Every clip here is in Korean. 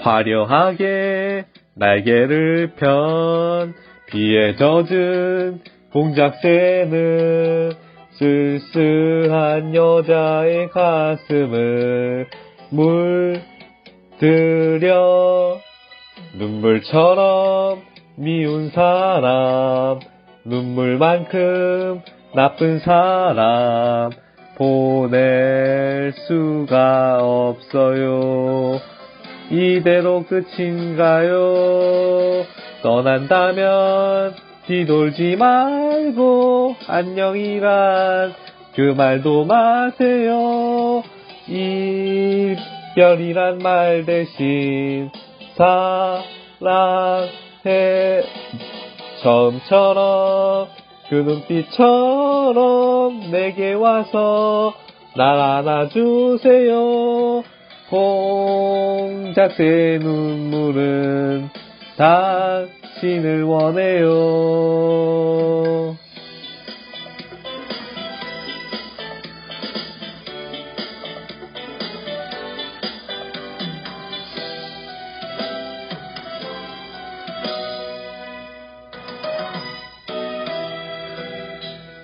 화려하게 날개를 편 비에 젖은 공작새는 쓸쓸한 여자의 가슴을 물들여 눈물처럼 미운 사람 눈물만큼 나쁜 사람 보낼 수가 없어요. 이대로 끝인가요? 떠난다면 뒤돌지 말고 안녕이란 그 말도 마세요. 이별이란 말 대신 사랑해 처음처럼 그 눈빛처럼 내게 와서 날 안아주세요. 공작새 눈물은 당신을 원해요.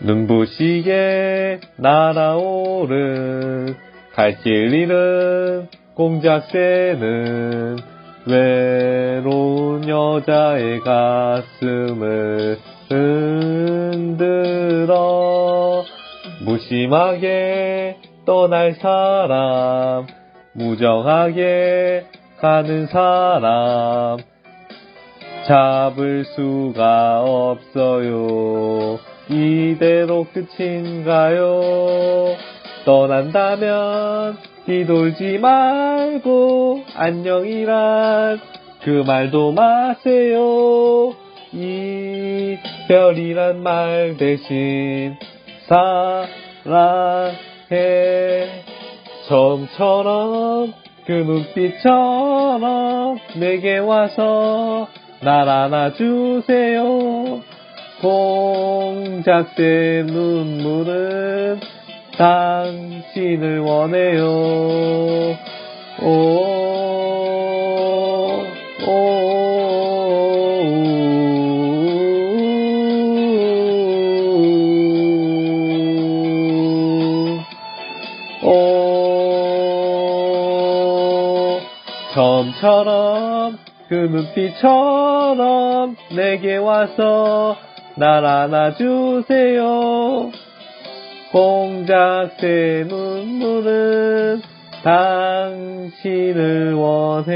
눈부시게 날아오른 갈길 잃은 공작새는 외로운 여자의 가슴을 흔들어 무심하게 떠날 사람 무정하게 가는 사람 잡을 수가 없어요. 이대로 끝인가요? 떠난다면 뒤돌지 말고 안녕이란 그 말도 마세요. 이별이란 말 대신 사랑해. 처음처럼 그 눈빛처럼 내게 와서 날 안아주세요. 공작새 눈물은 당신을 원해요. 오, 오, 오, 처음처럼 그 눈빛처럼 내게 와서 날 안아주세요. 공작새 눈물은 당신을 원해요.